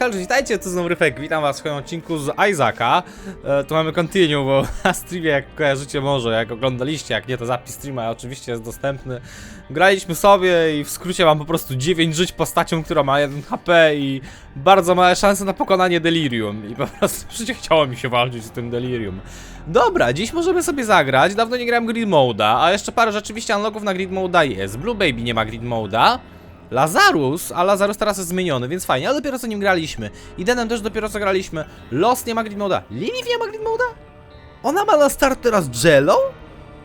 Hej, witajcie, tu znowu Ryfek, witam was w swoim odcinku z Isaaca. E, Tu mamy continue, bo na streamie, jak kojarzycie może, jak oglądaliście, jak nie to zapis streama oczywiście jest dostępny. Graliśmy sobie i w skrócie mam po prostu 9 żyć postacią, która ma 1 HP i bardzo małe szanse na pokonanie Delirium. I po prostu przecież chciało mi się walczyć z tym Delirium. Dobra, dziś możemy sobie zagrać, dawno nie grałem Grid Moda, a jeszcze parę rzeczywiście unlocków na Grid Moda jest. Blue Baby nie ma Grid Moda Lazarus, a Lazarus teraz jest zmieniony, więc fajnie, ale dopiero co nim graliśmy. Idenem też dopiero co graliśmy. Los nie ma grid moda. Lilith nie ma grid? Ona ma na start teraz Jello?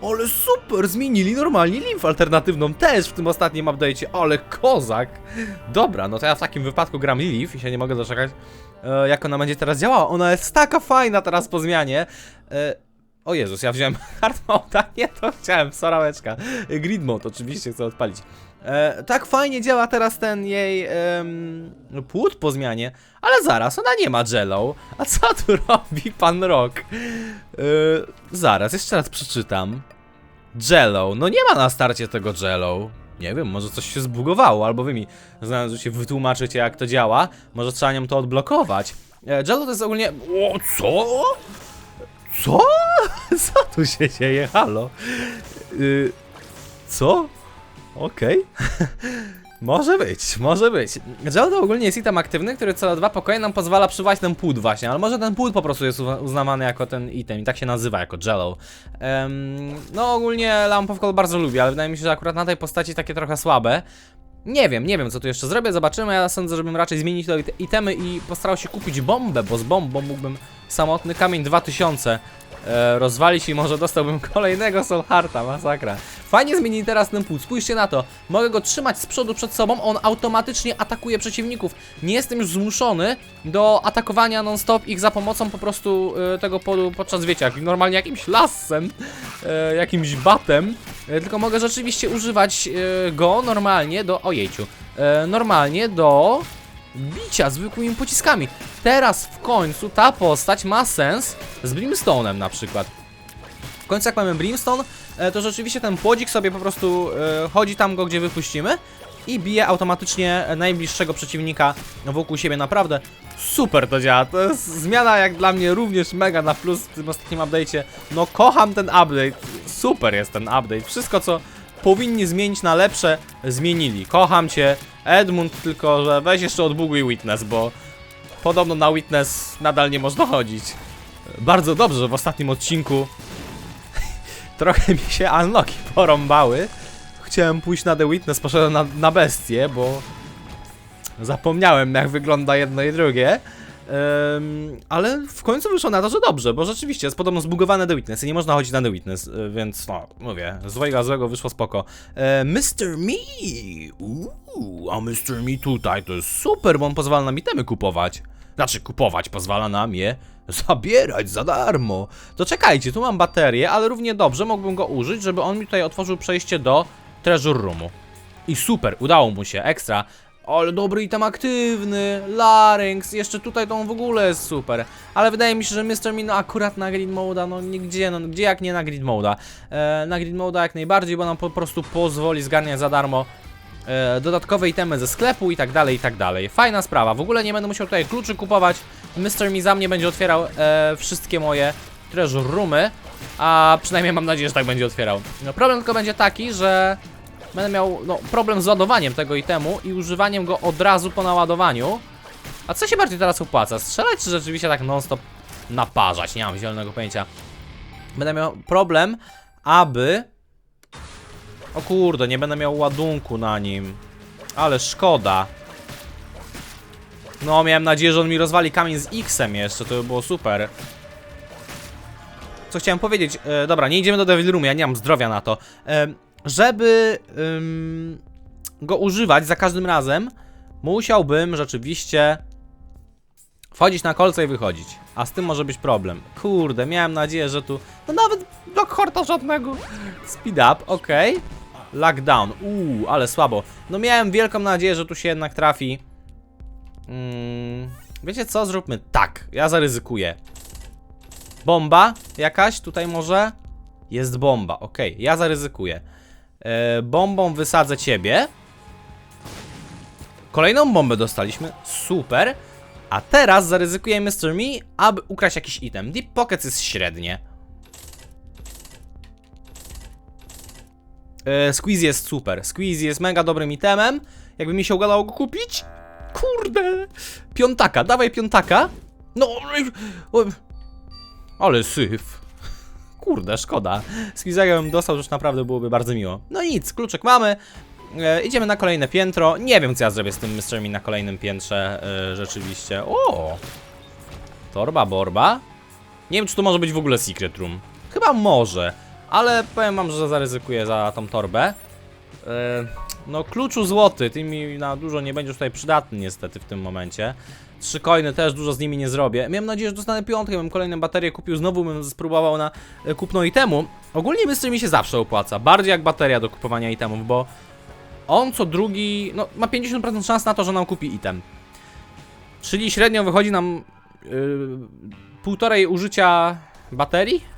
Ale super, zmienili normalnie Limf alternatywną też w tym ostatnim update'cie, ale kozak. Dobra, no to ja w takim wypadku gram Lilith i się nie mogę doczekać, e, jak ona będzie teraz działała. Ona jest taka fajna teraz po zmianie. E, o Jezus, ja wziąłem hard mode, nie to chciałem, sorałeczka. Grid mode oczywiście chcę odpalić. E, tak fajnie działa teraz ten jej em, płód po zmianie, ale zaraz, ona nie ma jello. A co tu robi pan Rock? E, zaraz, jeszcze raz przeczytam. Jello, no nie ma na starcie tego jello. Nie wiem, może coś się zbugowało, albo wy mi znając się wytłumaczycie jak to działa. Może trzeba nią to odblokować. E, jello to jest ogólnie... O, co? Co? Co tu się dzieje? Halo? Y, co? Okej. może być, może być. To ogólnie jest item aktywny, który co dwa pokoje nam pozwala przywołać ten płód właśnie, ale może ten płód po prostu jest uzna- uznawany jako ten item i tak się nazywa, jako Jello. Em, no ogólnie Lamp of Cold bardzo lubię, ale wydaje mi się, że akurat na tej postaci takie trochę słabe. Nie wiem, nie wiem co tu jeszcze zrobię, zobaczymy. Ja sądzę, żebym raczej zmienić te itemy i postarał się kupić bombę, bo z bombą mógłbym samotny kamień 2000 e, rozwalić i może dostałbym kolejnego Soul Hearta, masakra. Fajnie zmienili teraz ten płód, spójrzcie na to. Mogę go trzymać z przodu przed sobą, on automatycznie atakuje przeciwników. Nie jestem już zmuszony do atakowania non-stop ich za pomocą po prostu e, tego podu podczas, wiecie, jak, normalnie jakimś lasem, e, jakimś batem. E, tylko mogę rzeczywiście używać e, go normalnie do, ojejciu, e, normalnie do bicia zwykłymi pociskami. Teraz w końcu ta postać ma sens z Brimstone'em na przykład. W końcu jak mamy Brimstone, e, to rzeczywiście ten płodzik sobie po prostu e, chodzi tam go, gdzie wypuścimy i bije automatycznie najbliższego przeciwnika wokół siebie. Naprawdę super to działa. To jest zmiana jak dla mnie również mega na plus w tym ostatnim update'cie. No kocham ten update. Super jest ten update. Wszystko co powinni zmienić na lepsze, zmienili. Kocham cię, Edmund, tylko że weź jeszcze odbuguj Witness, bo podobno na Witness nadal nie można chodzić. Bardzo dobrze, w ostatnim odcinku trochę mi się unlocki porąbały. Chciałem pójść na The Witness, poszedłem na, na bestię, bo zapomniałem jak wygląda jedno i drugie. Em, ale w końcu wyszło na to, że dobrze, bo rzeczywiście jest podobno zbugowane The Witness i nie można chodzić na The Witness, y, więc no, mówię, złego złego wyszło spoko. E, Mr. Me! Uuu, a Mr. Me tutaj to jest super, bo on pozwala nam itemy kupować. Znaczy kupować, pozwala nam je zabierać za darmo. To czekajcie, tu mam baterię, ale równie dobrze mógłbym go użyć, żeby on mi tutaj otworzył przejście do Treasure Roomu. I super, udało mu się, ekstra. Ale dobry item aktywny, Larynx, jeszcze tutaj to on w ogóle jest super. Ale wydaje mi się, że Mr. Min akurat na Grid Moda, no nigdzie, no gdzie jak nie na Grid Moda. E, na Grid Moda jak najbardziej, bo nam po prostu pozwoli zgarniać za darmo dodatkowe itemy ze sklepu i tak dalej, i tak dalej. Fajna sprawa, w ogóle nie będę musiał tutaj kluczy kupować. Mr. Mi za mnie będzie otwierał e, wszystkie moje treasure roomy, a przynajmniej mam nadzieję, że tak będzie otwierał. No, problem tylko będzie taki, że będę miał no, problem z ładowaniem tego itemu i używaniem go od razu po naładowaniu. A co się bardziej teraz opłaca? Strzelać czy rzeczywiście tak non-stop naparzać? Nie mam zielonego pojęcia. Będę miał problem, aby... O kurde, nie będę miał ładunku na nim. Ale szkoda. No, miałem nadzieję, że on mi rozwali kamień z X-em jeszcze, to by było super. Co chciałem powiedzieć? E, dobra, nie idziemy do Devil Roomu, ja nie mam zdrowia na to. E, żeby ym, go używać za każdym razem, musiałbym rzeczywiście wchodzić na kolce i wychodzić. A z tym może być problem. Kurde, miałem nadzieję, że tu... No nawet Block Horta żadnego. Speed up, okej. Lockdown, uuu, ale słabo. No miałem wielką nadzieję, że tu się jednak trafi. Mm, wiecie co? Zróbmy tak. Ja zaryzykuję. Bomba jakaś tutaj może? Jest bomba, okej. Ja zaryzykuję. E, bombą wysadzę ciebie. Kolejną bombę dostaliśmy. Super. A teraz zaryzykuje Mr. Me, aby ukraść jakiś item. Deep Pockets jest średnie. E, Squeeze jest super. Squeeze jest mega dobrym itemem. Jakby mi się udało go kupić. Kurde. Piątaka, dawaj piątaka. No. Ale syf. Kurde, szkoda. Squeeze'a bym dostał, już naprawdę byłoby bardzo miło. No nic, kluczek mamy. E, idziemy na kolejne piętro. Nie wiem, co ja zrobię z tym. Me na kolejnym piętrze. E, rzeczywiście. O! Torba, borba. Nie wiem, czy to może być w ogóle Secret Room. Chyba może, ale powiem wam, że zaryzykuję za tą torbę. E, no, kluczu złoty, ty mi na dużo nie będziesz tutaj przydatny niestety w tym momencie. Trzy coiny też dużo z nimi nie zrobię. Miałem nadzieję, że dostanę piątkę, bym kolejną baterię kupił, znowu bym spróbował na e, kupno itemu. Ogólnie Mr. mi się zawsze opłaca, bardziej jak bateria do kupowania itemów, bo on co drugi, no ma 50% szans na to, że nam kupi item. Czyli średnio wychodzi nam yy, półtorej użycia baterii?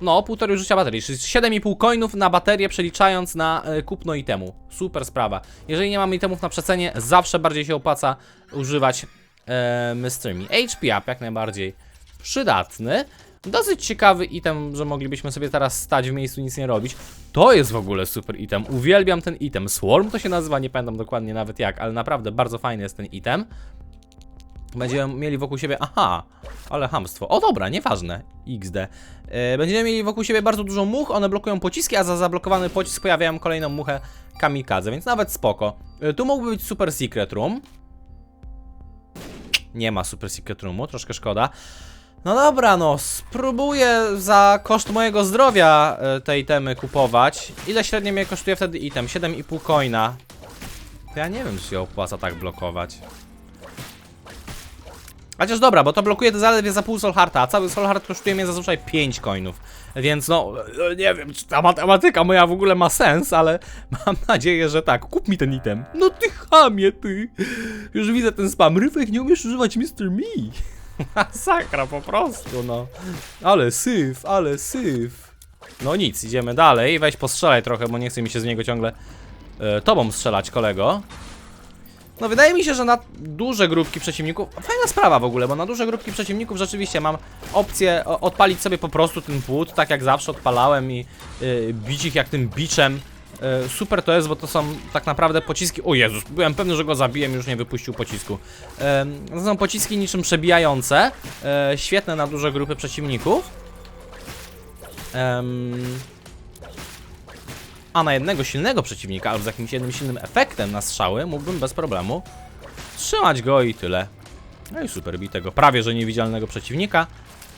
No, półtorej użycia baterii, czyli 7,5 coinów na baterię przeliczając na y, kupno itemu. Super sprawa. Jeżeli nie mamy itemów na przecenie, zawsze bardziej się opłaca używać e. HP up jak najbardziej przydatny. Dosyć ciekawy item, że moglibyśmy sobie teraz stać w miejscu nic nie robić. To jest w ogóle super item. Uwielbiam ten item. Swarm to się nazywa, nie pamiętam dokładnie nawet jak, ale naprawdę bardzo fajny jest ten item. Będziemy mieli wokół siebie. Aha, ale hamstwo. O dobra, nieważne. XD. E, będziemy mieli wokół siebie bardzo dużo much, one blokują pociski, a za zablokowany pocisk pojawiają kolejną muchę kamikadze, więc nawet spoko. E, tu mógłby być super secret room. Nie ma super secret roomu, troszkę szkoda. No dobra, no, spróbuję za koszt mojego zdrowia e, te itemy kupować. Ile średnio mnie kosztuje wtedy item? 7,5 coina. To ja nie wiem, czy się opłaca tak blokować. Chociaż dobra, bo to blokuje to zaledwie za pół Solharta, a cały Solhart kosztuje mnie zazwyczaj 5 coinów. Więc no, e, nie wiem, czy ta matematyka moja w ogóle ma sens, ale mam nadzieję, że tak. Kup mi ten item. No ty chamie, ty. Już widzę ten spam. Ryfek, nie umiesz używać Mr. Me. Masakra po prostu, no. Ale syf, ale syf. No nic, idziemy dalej. Weź postrzelaj trochę, bo nie chce mi się z niego ciągle e, tobą strzelać, kolego. No wydaje mi się, że na duże grupki przeciwników, fajna sprawa w ogóle, bo na duże grupki przeciwników rzeczywiście mam opcję odpalić sobie po prostu ten płód, tak jak zawsze odpalałem i y, bić ich jak tym biczem. Y, super to jest, bo to są tak naprawdę pociski, o Jezus, byłem pewny, że go zabiję, już nie wypuścił pocisku. Y, to są pociski niczym przebijające, y, świetne na duże grupy przeciwników. Em, a na jednego silnego przeciwnika, albo z jakimś jednym silnym efektem na strzały, mógłbym bez problemu trzymać go i tyle. No i super bitego, prawie że niewidzialnego przeciwnika.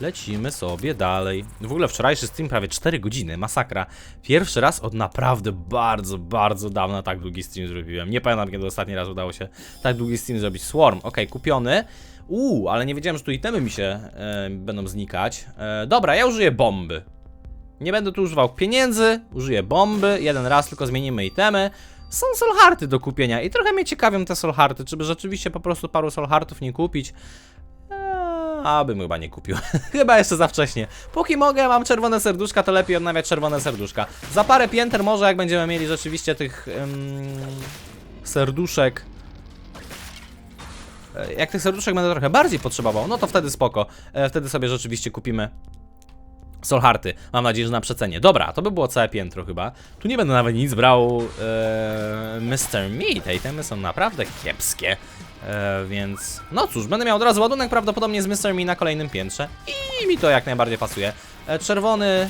Lecimy sobie dalej. W ogóle wczorajszy stream prawie 4 godziny, masakra. Pierwszy raz od naprawdę bardzo, bardzo dawna tak długi stream zrobiłem. Nie pamiętam kiedy ostatni raz udało się tak długi stream zrobić. Swarm, ok, kupiony. Uuu, ale nie wiedziałem, że tu itemy mi się e, będą znikać. E, dobra, ja użyję bomby. Nie będę tu używał pieniędzy, użyję bomby, jeden raz tylko zmienimy itemy. Są solharty do kupienia i trochę mnie ciekawią te solharty, czy by rzeczywiście po prostu paru solhartów nie kupić. Eee, abym chyba nie kupił. chyba jeszcze za wcześnie. Póki mogę, mam czerwone serduszka, to lepiej odnawiać czerwone serduszka. Za parę pięter może, jak będziemy mieli rzeczywiście tych ym, serduszek e, jak tych serduszek będę trochę bardziej potrzebował, no to wtedy spoko. E, wtedy sobie rzeczywiście kupimy Solharty. Mam nadzieję, że na przecenie. Dobra, to by było całe piętro chyba. Tu nie będę nawet nic brał e, Mr. Me. Te itemy są naprawdę kiepskie. E, więc, no cóż, będę miał od razu ładunek prawdopodobnie z Mr. Me na kolejnym piętrze. I mi to jak najbardziej pasuje. E, czerwony...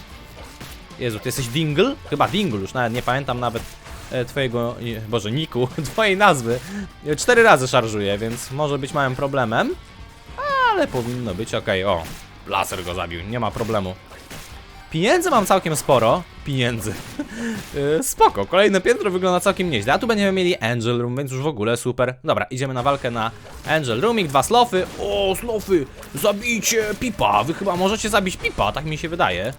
Jezu, ty jesteś Dingle? Chyba Dingle, już nawet nie pamiętam nawet e, twojego, boże, niku, twojej nazwy. E, Cztery razy szarżuje, więc może być małym problemem. Ale powinno być ok. O, laser go zabił, nie ma problemu. Pieniędzy mam całkiem sporo. Pieniędzy. Yy, spoko, kolejne piętro wygląda całkiem nieźle. A tu będziemy mieli Angel Room, więc już w ogóle super. Dobra, idziemy na walkę na Angel Roomik, dwa slofy. O, slofy! Zabijcie Pipa! Wy chyba możecie zabić Pipa, tak mi się wydaje.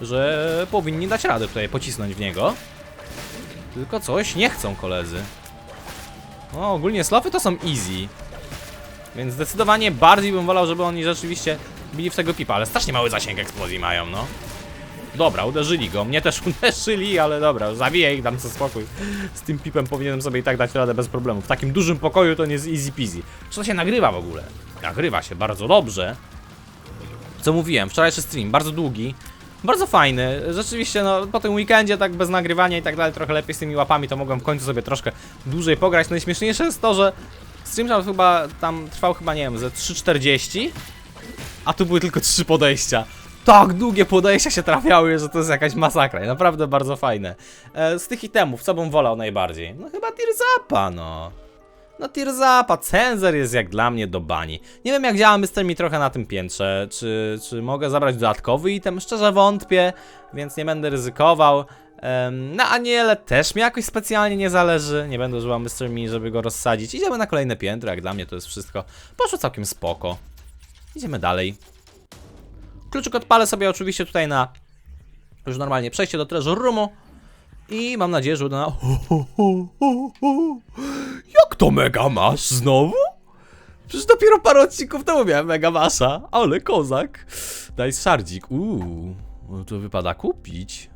Że powinni dać radę tutaj pocisnąć w niego. Tylko coś nie chcą koledzy. No, ogólnie slofy to są easy. Więc zdecydowanie bardziej bym wolał, żeby oni rzeczywiście bili w tego pipa, ale strasznie mały zasięg eksplozji mają, no. Dobra, uderzyli go. Mnie też uderzyli, ale dobra, zabiję ich, dam sobie spokój. Z tym pipem powinienem sobie i tak dać radę bez problemu. W takim dużym pokoju to nie jest easy peasy. Czy to się nagrywa w ogóle? Nagrywa się bardzo dobrze. Co mówiłem, wczorajszy stream, bardzo długi. Bardzo fajny, rzeczywiście no po tym weekendzie tak bez nagrywania i tak dalej trochę lepiej z tymi łapami to mogłem w końcu sobie troszkę dłużej pograć. Najśmieszniejsze jest to, że stream chyba tam trwał chyba nie wiem ze 3.40 a tu były tylko trzy podejścia. Tak długie podejścia się trafiały, że to jest jakaś masakra. I naprawdę bardzo fajne. E, z tych itemów, co bym wolał najbardziej? No chyba Tirzapa, no. No Tirzapa, Cenzer jest jak dla mnie do bani. Nie wiem jak działa Mr. Mi trochę na tym piętrze. Czy, czy mogę zabrać dodatkowy item? Szczerze wątpię, więc nie będę ryzykował. Em, na Aniele też mi jakoś specjalnie nie zależy. Nie będę używał Mr. Mi, żeby go rozsadzić. Idziemy na kolejne piętro, jak dla mnie to jest wszystko. Poszło całkiem spoko. Idziemy dalej. Kluczyk odpalę sobie oczywiście tutaj na już normalnie przejście do treasure roomu i mam nadzieję, że uda na... Jak to mega masz znowu? Przecież dopiero parę odcinków temu miałem mega masza, ale kozak. Daj szardzik, uuu, to wypada kupić.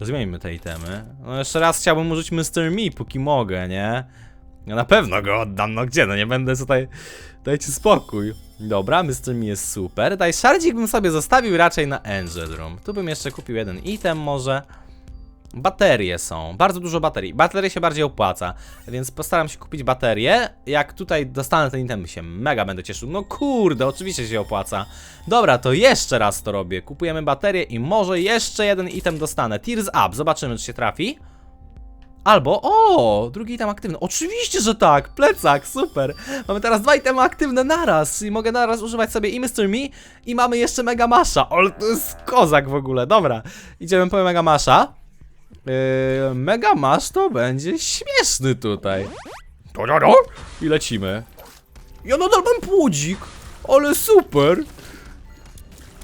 Zmieńmy te itemy. No jeszcze raz chciałbym użyć Mr. Me, póki mogę, nie? Ja na pewno go oddam, no gdzie, no nie będę tutaj... Dajcie spokój. Dobra, Mr. Me jest super. Daj szardzik bym sobie zostawił raczej na Angel Room. Tu bym jeszcze kupił jeden item może. Baterie są, bardzo dużo baterii. Baterie się bardziej opłaca, więc postaram się kupić baterie. Jak tutaj dostanę ten item, się mega będę cieszył. No kurde, oczywiście się opłaca. Dobra, to jeszcze raz to robię. Kupujemy baterię i może jeszcze jeden item dostanę. Tears Up, zobaczymy czy się trafi. Albo, o, drugi item aktywny. Oczywiście, że tak, plecak, super. Mamy teraz dwa itemy aktywne naraz, i mogę naraz używać sobie i Mr. Me, i mamy jeszcze Mega Masha. Ale to jest kozak w ogóle, dobra. Idziemy po Mega Masha. Yy, Mega Mash to będzie śmieszny tutaj. I lecimy. Ja nadal mam płodzik, ale super.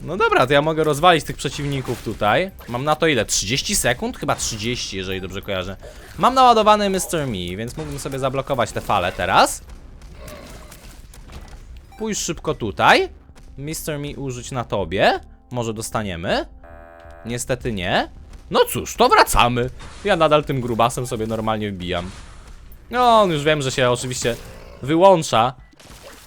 No dobra, to ja mogę rozwalić tych przeciwników tutaj. Mam na to ile? 30 sekund? Chyba 30, jeżeli dobrze kojarzę. Mam naładowany Mr. Me, więc mógłbym sobie zablokować te fale teraz. Pójdź szybko tutaj. Mr. Me użyć na tobie. Może dostaniemy? Niestety nie. No cóż, to wracamy. Ja nadal tym grubasem sobie normalnie wbijam. No, już wiem, że się oczywiście wyłącza.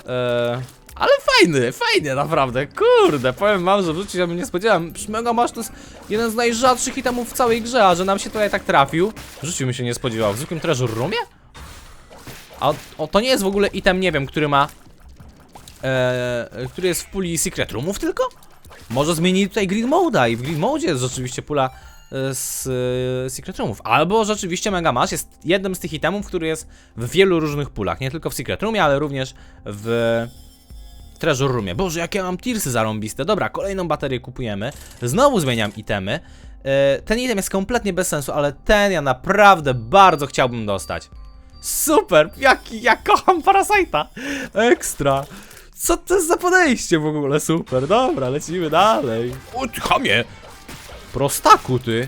Eee, ale fajny, fajnie naprawdę, kurde, powiem wam, że w życiu bym nie spodziewałem. Mega Masz to jest jeden z najrzadszych itemów w całej grze, a że nam się tutaj tak trafił, w bym się nie spodziewał. W zwykłym treasure roomie? A o, to nie jest w ogóle item, nie wiem, który ma... Eee, który jest w puli secret roomów tylko? Może zmienili tutaj grid mode'a i w grid mode jest rzeczywiście pula e, z e, Secret Roomów. Albo rzeczywiście Mega Mash jest jednym z tych itemów, który jest w wielu różnych pulach. Nie tylko w Secret Roomie, ale również w Treasure Roomie. Boże, jakie mam tirsy zarąbiste. Dobra, kolejną baterię kupujemy. Znowu zmieniam itemy. E, Ten item jest kompletnie bez sensu, ale ten ja naprawdę bardzo chciałbym dostać. Super! Jaki, ja kocham Parasite'a! Ekstra! Co to jest za podejście w ogóle? Super, dobra, lecimy dalej. O, ty chamie! Prostaku, ty!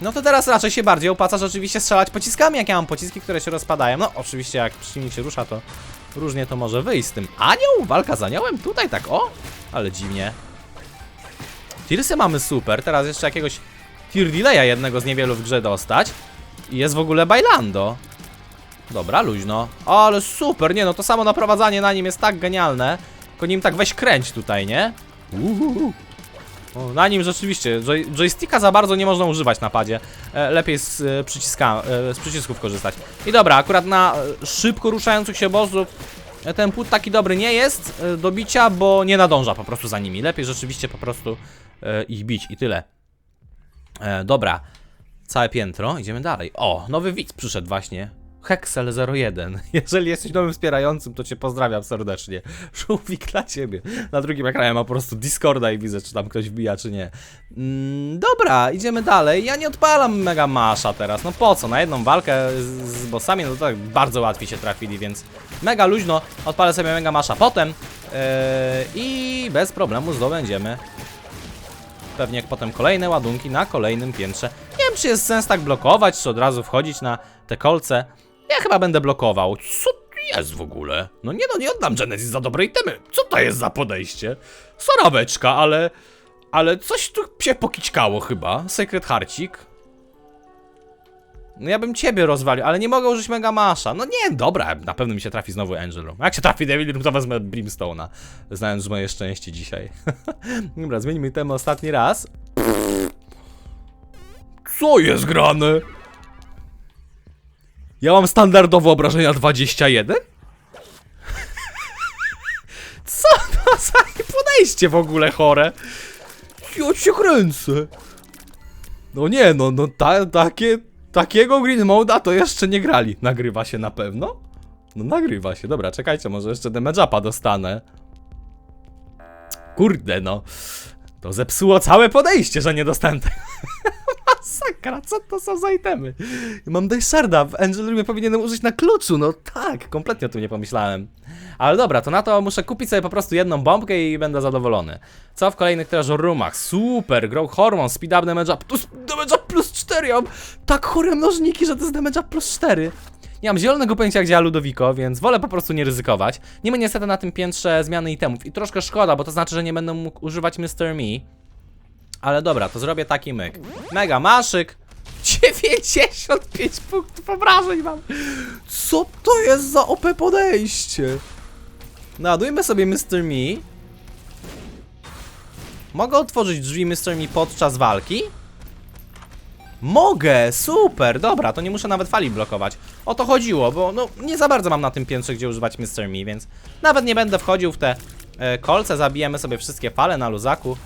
No to teraz raczej się bardziej opłaca rzeczywiście strzelać pociskami, jak ja mam pociski, które się rozpadają. No, oczywiście jak przeciwnik się rusza, to różnie to może wyjść z tym. Anioł? Walka z aniołem? Tutaj tak, o! Ale dziwnie. Tirsy mamy super, teraz jeszcze jakiegoś tier delaya jednego z niewielu w grze dostać. I jest w ogóle bailando. Dobra, luźno. Ale super, nie no, to samo naprowadzanie na nim jest tak genialne. Tylko nim tak weź kręć tutaj, nie? Uhuhu. O, na nim rzeczywiście, joy joysticka za bardzo nie można używać na padzie. E, lepiej z, e, przyciska, e, z przycisków korzystać. I dobra, akurat na e, szybko ruszających się bossów e, ten płód taki dobry nie jest e, do bicia, bo nie nadąża po prostu za nimi. Lepiej rzeczywiście po prostu e, ich bić i tyle. E, dobra, całe piętro, idziemy dalej. O, nowy widz przyszedł właśnie. Hexel01. Jeżeli jesteś nowym wspierającym, to cię pozdrawiam serdecznie. Żółwik dla ciebie. Na drugim ekranie ma po prostu Discorda i widzę, czy tam ktoś wbija, czy nie. Mm, dobra, idziemy dalej. Ja nie odpalam Mega Masha teraz. No po co? Na jedną walkę z, z bossami, no to tak bardzo łatwiej się trafili, więc mega luźno. Odpalę sobie Mega Masha potem. Yy, I bez problemu zdobędziemy pewnie jak potem kolejne ładunki na kolejnym piętrze. Nie wiem, czy jest sens tak blokować, czy od razu wchodzić na te kolce. Ja chyba będę blokował. Co jest w ogóle? No nie no, nie oddam Genesis za dobre itemy. Co to jest za podejście? Sorabeczka, ale... Ale coś tu się pokićkało chyba. Secret Harcik. No ja bym ciebie rozwalił, ale nie mogę użyć Mega Masha. No nie, dobra, na pewno mi się trafi znowu Angel. Jak się trafi Devil to wezmę Brimstone'a. Znając moje szczęście dzisiaj. dobra, zmienimy temat ostatni raz. Co jest grane? Ja mam standardowe obrażenia 21? Co to za podejście w ogóle chore? Ja cię kręcę. No nie, no, no ta, takie, takiego Green Mode'a to jeszcze nie grali. Nagrywa się na pewno? No nagrywa się, dobra, czekajcie, może jeszcze damage upa dostanę. Kurde no, to zepsuło całe podejście, że nie dostałem Masakra, co to są za itemy? Mam Daysharda, w Angel Roomie powinienem użyć na kluczu, no tak, kompletnie o tym nie pomyślałem. Ale dobra, to na to muszę kupić sobie po prostu jedną bombkę i będę zadowolony. Co w kolejnych treasure roomach? Super, grow hormone, speed up damage up, plus damage up plus 4, ja mam tak chore mnożniki, że to jest damage up plus 4. Nie mam zielonego pojęcia, jak działa Ludowiko, więc wolę po prostu nie ryzykować. Nie ma niestety na tym piętrze zmiany itemów i troszkę szkoda, bo to znaczy, że nie będę mógł używać Mr. Me. Ale dobra, to zrobię taki myk. Mega maszyk. 95 punktów obrażeń mam. Co to jest za OP podejście? Nadujmy sobie Mr. Me. Mogę otworzyć drzwi Mr. Me podczas walki? Mogę, super, dobra, to nie muszę nawet fali blokować. O to chodziło, bo no nie za bardzo mam na tym piętrze, gdzie używać Mr. Me, więc nawet nie będę wchodził w te e, kolce, zabijemy sobie wszystkie fale na luzaku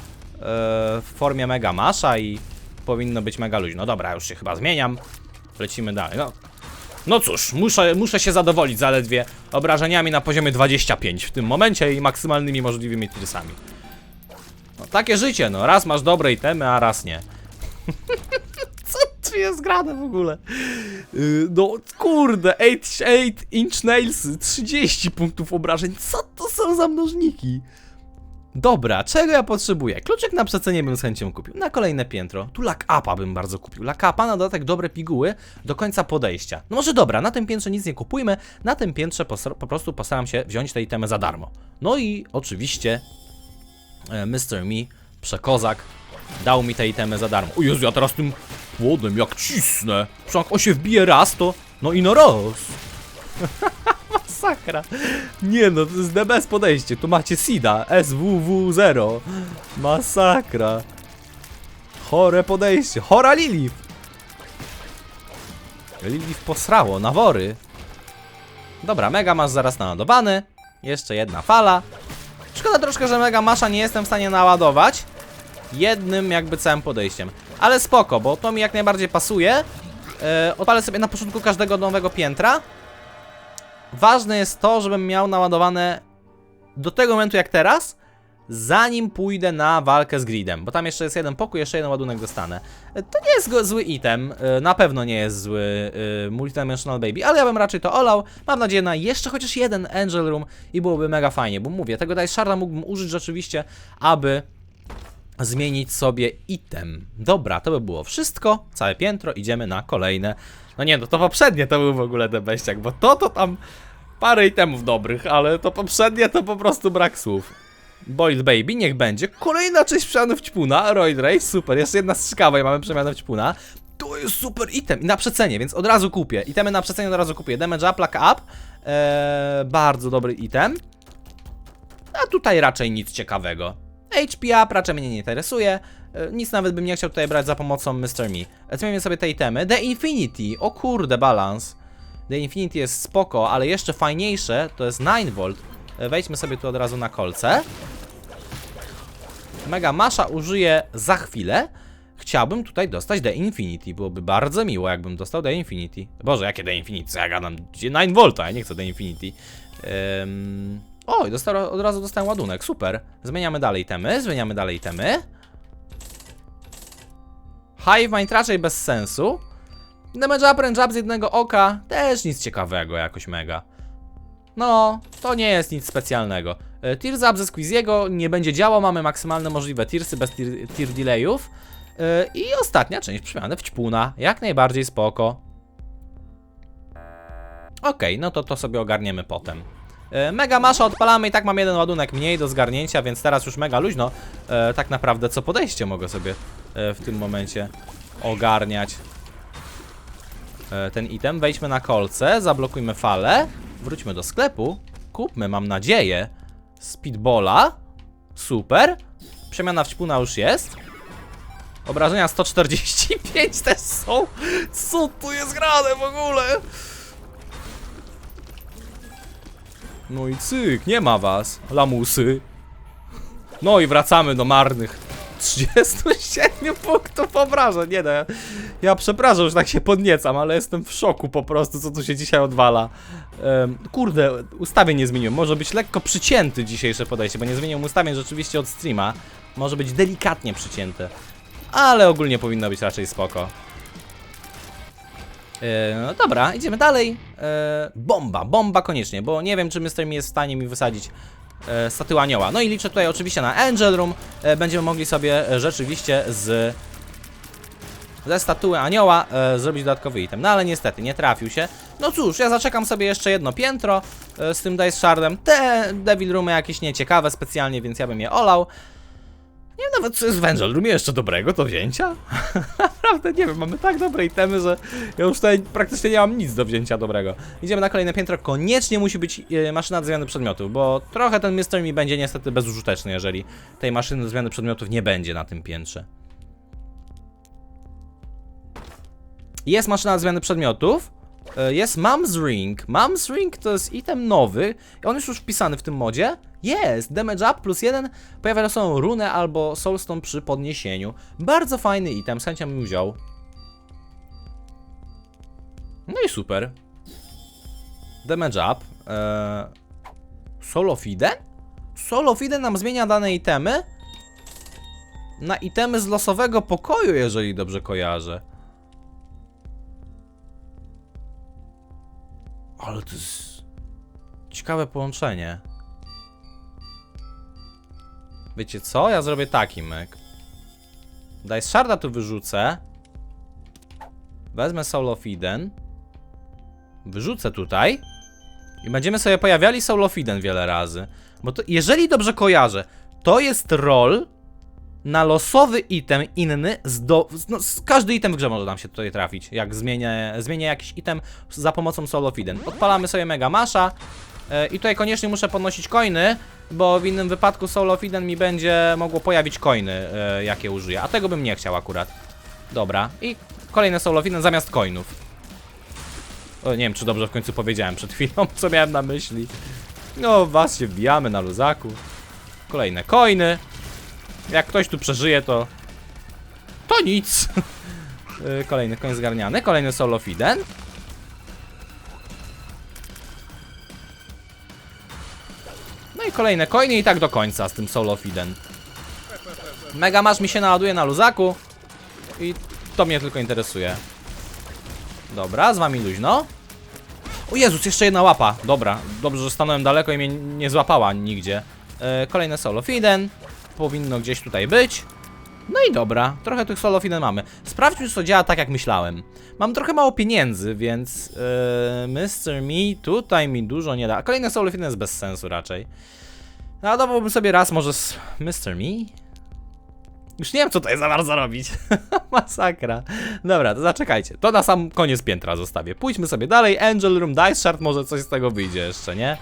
w formie mega masza i powinno być mega luźno. Dobra, już się chyba zmieniam. Lecimy dalej. No, no cóż, muszę, muszę się zadowolić zaledwie obrażeniami na poziomie 25 w tym momencie i maksymalnymi możliwymi tirsami. No, takie życie, no. Raz masz dobre itemy, a raz nie. Co tu jest grane w ogóle? Yy, no kurde, 8 inch nails, 30 punktów obrażeń. Co to są za mnożniki? Dobra, czego ja potrzebuję? Kluczyk na przecenie bym z chęcią kupił. Na kolejne piętro. Tu lak upa bym bardzo kupił. Lak upa na dodatek dobre piguły do końca podejścia. No może dobra, na tym piętrze nic nie kupujmy. Na tym piętrze po prostu postaram się wziąć te itemy za darmo. No i oczywiście e, Mr. Me, przekozak, dał mi te itemy za darmo. O Jezu, ja teraz tym płodem jak cisnę. Przecież jak on się wbije raz, to no i no roz. Masakra. Nie no, to jest best podejście. Tu macie SIDA, SWW0. Masakra. Chore podejście. Chora Lilith. Lilith posrało, nawory. Dobra, Mega masz zaraz naładowany. Jeszcze jedna fala. Szkoda troszkę, że Mega Masza nie jestem w stanie naładować jednym jakby całym podejściem. Ale spoko, bo to mi jak najbardziej pasuje. Yy, odpalę sobie na początku każdego nowego piętra. Ważne jest to, żebym miał naładowane do tego momentu jak teraz, zanim pójdę na walkę z gridem, bo tam jeszcze jest jeden pokój, jeszcze jeden ładunek dostanę. To nie jest zły item, e, na pewno nie jest zły e, Multidimensional Baby, ale ja bym raczej to olał. Mam nadzieję na jeszcze chociaż jeden Angel Room i byłoby mega fajnie, bo mówię, tego Dice Sharda mógłbym użyć rzeczywiście, aby zmienić sobie item. Dobra, to by było wszystko. Całe piętro, idziemy na kolejne. No nie, no to poprzednie to był w ogóle debeściak, bo to to tam parę itemów dobrych, ale to poprzednie to po prostu brak słów. Boiled Baby, niech będzie. Kolejna część przemiany w ćpuna, Roid Race, super. Jeszcze jedna strzykawa i mamy przemianę w ćpuna. To jest super item i na przecenie, więc od razu kupię. Itemy na przecenie od razu kupię. Damage up, up. Eee, bardzo dobry item. A tutaj raczej nic ciekawego. HP up raczej mnie nie interesuje. E, Nic nawet bym nie chciał tutaj brać za pomocą Mr. Me. E, Zmienimy sobie te itemy. The Infinity. O kurde, balans. The Infinity jest spoko, ale jeszcze fajniejsze to jest 9V. E, Wejdźmy sobie tu od razu na kolce. Mega Masza użyję za chwilę. Chciałbym tutaj dostać The Infinity. Byłoby bardzo miło, jakbym dostał The Infinity. Boże, jakie The Infinity? Ja gadam? 9V, ja nie chcę The Infinity. Ym... O, od razu dostałem ładunek, super. Zmieniamy dalej temy, zmieniamy dalej temy. Hive Mind raczej bez sensu. Damage up, range up z jednego oka, też nic ciekawego jakoś mega. No, to nie jest nic specjalnego. E, Tears up ze Squeeziego nie będzie działał, mamy maksymalne możliwe Tearsy bez tier, tier delayów. E, I ostatnia część przemiany w ćpuna, jak najbardziej spoko. Okej, no to to sobie ogarniemy potem. E, Mega masza odpalamy i tak mam jeden ładunek mniej do zgarnięcia, więc teraz już mega luźno. E, tak naprawdę co podejście mogę sobie e, w tym momencie ogarniać e, ten item. Wejdźmy na kolce, zablokujmy falę, wróćmy do sklepu, kupmy, mam nadzieję, speedbola. Super. Przemiana w ćpuna już jest. Obrażenia 145 też są. Co tu jest grane w ogóle? No i cyk, nie ma was, lamusy. No i wracamy do marnych 37 punktów obrażeń. Nie no, ja, ja przepraszam, że tak się podniecam, ale jestem w szoku po prostu, co tu się dzisiaj odwala. Kurde, ustawień nie zmieniłem. Może być lekko przycięty dzisiejsze podejście, bo nie zmieniłem ustawień rzeczywiście od streama. Może być delikatnie przycięte. Ale ogólnie powinno być raczej spoko. E, No dobra, idziemy dalej. E, bomba, bomba koniecznie, bo nie wiem, czy. Mi jest w stanie mi wysadzić e, statył anioła. No i liczę tutaj oczywiście na Angel Room. E, będziemy mogli sobie rzeczywiście z ze statuły anioła e, zrobić dodatkowy item. No ale niestety, nie trafił się. No cóż, ja zaczekam sobie jeszcze jedno piętro e, z tym Dice Shardem. Te Devil Roomy jakieś nieciekawe specjalnie, więc ja bym je olał. Nie wiem nawet co jest w Angel Roomie jeszcze dobrego do wzięcia. Naprawdę nie wiem, mamy tak dobre itemy, że ja już tutaj praktycznie nie mam nic do wzięcia dobrego. Idziemy na kolejne piętro. Koniecznie musi być e, maszyna do zmiany przedmiotów, bo trochę ten Mr. Mi będzie niestety bezużyteczny, jeżeli tej maszyny do zmiany przedmiotów nie będzie na tym piętrze. Jest maszyna do zmiany przedmiotów. E, Jest Mom's Ring. Mom's Ring to jest item nowy. On jest już wpisany w tym modzie. Jest! Damage up plus jeden. Pojawia się runę albo soulstone przy podniesieniu. Bardzo fajny item, z chęcią bym wziął. No i super. Damage up. Eee, Solo Fiden? Solo Fiden nam zmienia dane itemy na itemy z losowego pokoju, jeżeli dobrze kojarzę. Ale to jest ciekawe połączenie. Wiecie co? Ja zrobię taki myk. Dice Sharda tu wyrzucę. Wezmę Soul of Eden. Wyrzucę tutaj. I będziemy sobie pojawiali Soul of Eden wiele razy. Bo to, jeżeli dobrze kojarzę, to jest roll na losowy item inny z do... No, z każdy item w grze może nam się tutaj trafić, jak zmienię, zmienię jakiś item za pomocą Soul of Eden. Odpalamy sobie Mega Masha e, i tutaj koniecznie muszę podnosić coiny, bo w innym wypadku Soul of Eden mi będzie mogło pojawić coiny, e, jakie użyję, a tego bym nie chciał akurat. Dobra, i kolejne Soul of Eden zamiast coinów. O, nie wiem, czy dobrze w końcu powiedziałem przed chwilą, co miałem na myśli. No, was się wbijamy na luzaku. Kolejne coiny. Jak ktoś tu przeżyje, to... To nic. Y, Kolejny koń zgarniany, kolejny solo fiden. No i kolejne coiny i tak do końca z tym solo fiden. Mega masz mi się naładuje na luzaku. I to mnie tylko interesuje. Dobra, z wami luźno. O Jezus, jeszcze jedna łapa. Dobra, dobrze, że stanąłem daleko i mnie nie złapała nigdzie. E, kolejne solo fiden. Powinno gdzieś tutaj być. No i dobra, trochę tych solo fiden mamy. Sprawdźmy, czy to działa tak, jak myślałem. Mam trochę mało pieniędzy, więc e, Mr. Me tutaj mi dużo nie da. A kolejne solo fiden jest bez sensu raczej. Nadawałbym sobie raz może z Mr. Me. Już nie wiem, co tutaj za bardzo robić. Masakra. Dobra, to zaczekajcie. To na sam koniec piętra zostawię. Pójdźmy sobie dalej. Angel Room, Dice Shard, może coś z tego wyjdzie jeszcze, nie?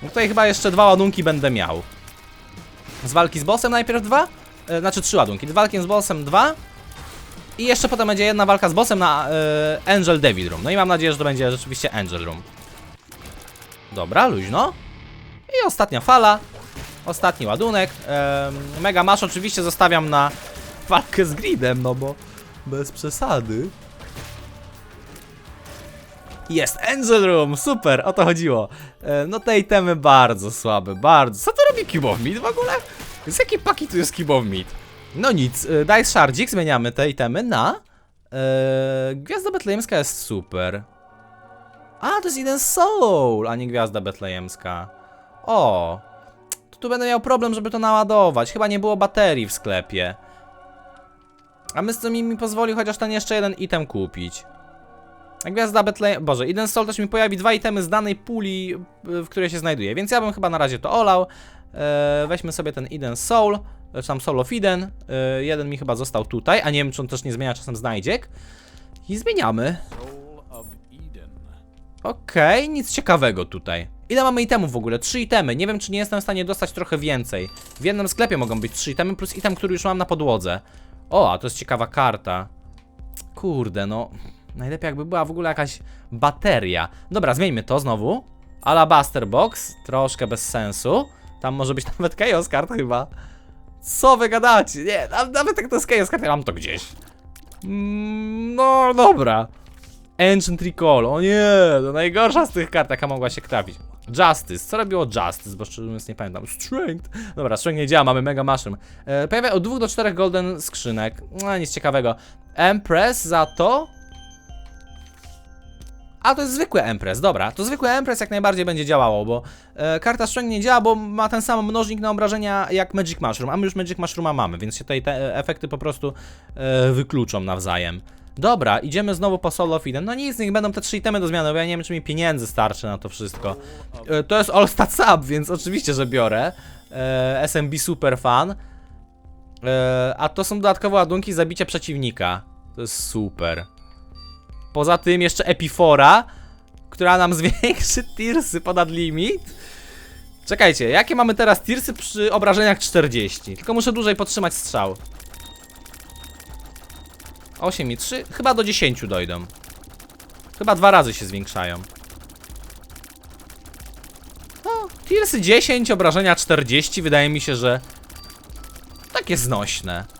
Tutaj chyba jeszcze dwa ładunki będę miał. Z walki z bossem najpierw dwa? E, znaczy trzy ładunki. Walki z bossem dwa. I jeszcze potem będzie jedna walka z bossem na e, Angel Devil Room. No i mam nadzieję, że to będzie rzeczywiście Angel Room. Dobra, luźno. I ostatnia fala. Ostatni ładunek. Em, Mega Mash oczywiście zostawiam na walkę z Gridem, no bo bez przesady. Jest Angel Room, super, o to chodziło. E, no te itemy bardzo słabe, bardzo. Co to robi Cube of Meat w ogóle? Z jakiej paki tu jest Meat? No nic, e, Dice Shardzik, zmieniamy te itemy na... E, Gwiazda Betlejemska jest super. A, to jest jeden Soul, a nie Gwiazda Betlejemska. O, to tu będę miał problem, żeby to naładować. Chyba nie było baterii w sklepie. A Mr. Mi mi pozwolił chociaż ten jeszcze jeden item kupić. Gwiazda Betlejem, boże, jeden soul też mi pojawi dwa itemy z danej puli, y, w której się znajduje, więc ja bym chyba na razie to olał. E, weźmy sobie ten Eden Soul, e, czy tam Soul of Eden, e, jeden mi chyba został tutaj, a nie wiem czy on też nie zmienia czasem znajdziek. I zmieniamy. Okej, nic ciekawego tutaj. Ile mamy itemów w ogóle? Trzy itemy. Nie wiem, czy nie jestem w stanie dostać trochę więcej. W jednym sklepie mogą być trzy itemy, plus item, który już mam na podłodze. O, a to jest ciekawa karta. Kurde, no. Najlepiej jakby była w ogóle jakaś bateria. Dobra, zmieńmy to znowu. Alabaster Box, troszkę bez sensu. Tam może być nawet Chaos Card chyba. Co wy gadacie? Nie, na- nawet jak to jest Chaos Card, ja mam to gdzieś. Mm, no, dobra. Ancient Recall, o nie, to najgorsza z tych kart, jaka mogła się trafić. Justice, co robiło Justice, bo szczerze mówiąc nie pamiętam. Strength, dobra, Strength nie działa, mamy Mega Mushroom. E, pojawia od 2 do 4 golden skrzynek, no nic ciekawego. Empress za to... A to jest zwykły Empress, dobra, to zwykły Empress jak najbardziej będzie działało, bo e, karta Strength nie działa, bo ma ten sam mnożnik na obrażenia jak Magic Mushroom, a my już Magic Mushroma mamy, więc się tutaj te e, efekty po prostu e, wykluczą nawzajem. Dobra, idziemy znowu po Soul of Eden. No nic, niech będą te trzy itemy do zmiany, bo ja nie wiem, czy mi pieniędzy starczy na to wszystko. E, to jest All Stat Sub, więc oczywiście, że biorę. E, SMB Super Fan. E, a to są dodatkowe ładunki zabicia przeciwnika. To jest super. Poza tym jeszcze Epifora, która nam zwiększy tirsy ponad limit. Czekajcie, jakie mamy teraz tirsy przy obrażeniach 40? Tylko muszę dłużej podtrzymać strzał. 8 i 3, chyba do 10 dojdą. Chyba dwa razy się zwiększają. No, tirsy 10, obrażenia 40, wydaje mi się, że takie znośne.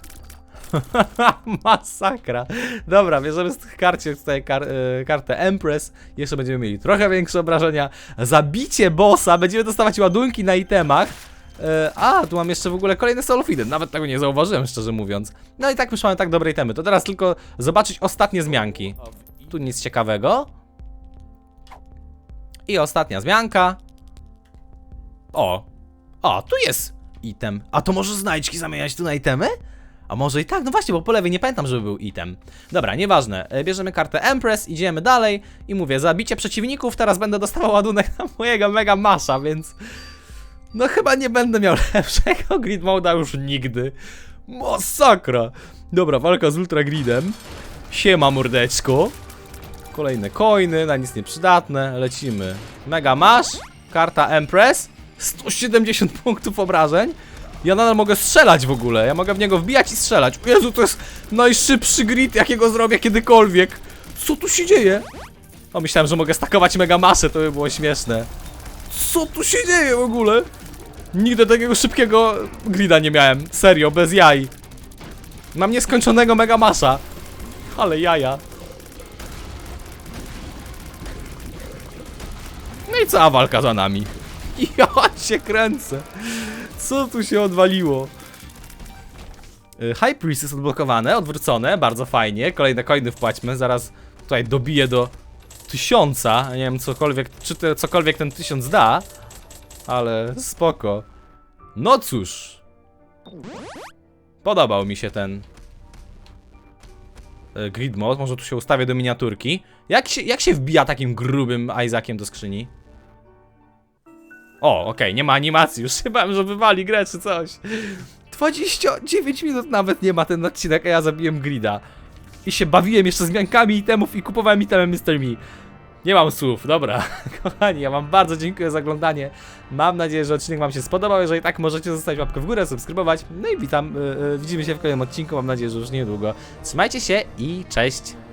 Masakra. Dobra, bierzemy z tych karcie tutaj kar e, kartę Empress. Jeszcze będziemy mieli trochę większe obrażenia. Zabicie bossa, będziemy dostawać ładunki na itemach. E, a, tu mam jeszcze w ogóle of Eden. Nawet tego nie zauważyłem, szczerze mówiąc. No i tak już mamy tak dobre itemy. To teraz tylko zobaczyć ostatnie zmianki. Tu nic ciekawego. I ostatnia zmianka. O. O, tu jest item. A to może znajdźki zamieniać tu na itemy? A może i tak? No właśnie, bo po lewej nie pamiętam, żeby był item. Dobra, nieważne. E, Bierzemy kartę Empress, idziemy dalej i mówię, zabicie przeciwników, teraz będę dostawał ładunek na mojego mega masza, więc... No chyba nie będę miał lepszego grid moda już nigdy. Masakra. Dobra, walka z ultra gridem. Siema mordeczko. Kolejne coiny, na nic nieprzydatne. Lecimy. Mega masz. Karta Empress. 170 punktów obrażeń. Ja nadal mogę strzelać w ogóle. Ja mogę w niego wbijać i strzelać. Jezu, to jest najszybszy grid, jakiego zrobię kiedykolwiek. Co tu się dzieje? O, myślałem, że mogę stakować mega masę, to by było śmieszne. Co tu się dzieje w ogóle? Nigdy takiego szybkiego grida nie miałem. Serio, bez jaj. Mam nieskończonego mega masza. Ale jaja. No i cała walka za nami. Ja się kręcę. Co tu się odwaliło? Y, High Priest jest odblokowane, odwrócone, bardzo fajnie. Kolejne coiny wpłaćmy, zaraz tutaj dobiję do tysiąca. Nie wiem cokolwiek, czy te, cokolwiek ten tysiąc da, ale spoko. No cóż. Podobał mi się ten e, grid mode, może tu się ustawię do miniaturki. Jak się, jak się wbija takim grubym Isaaciem do skrzyni? O, okej, nie ma animacji, już bałem, że wywali grę czy coś. 29 minut nawet nie ma ten odcinek, a ja zabiłem grida. I się bawiłem jeszcze zmiankami itemów i kupowałem itemy Mr. Me. Nie mam słów, dobra. Kochani, ja wam bardzo dziękuję za oglądanie. Mam nadzieję, że odcinek wam się spodobał. Jeżeli tak, możecie zostawić łapkę w górę, subskrybować. No i witam, yy, widzimy się w kolejnym odcinku. Mam nadzieję, że już niedługo. Trzymajcie się i cześć!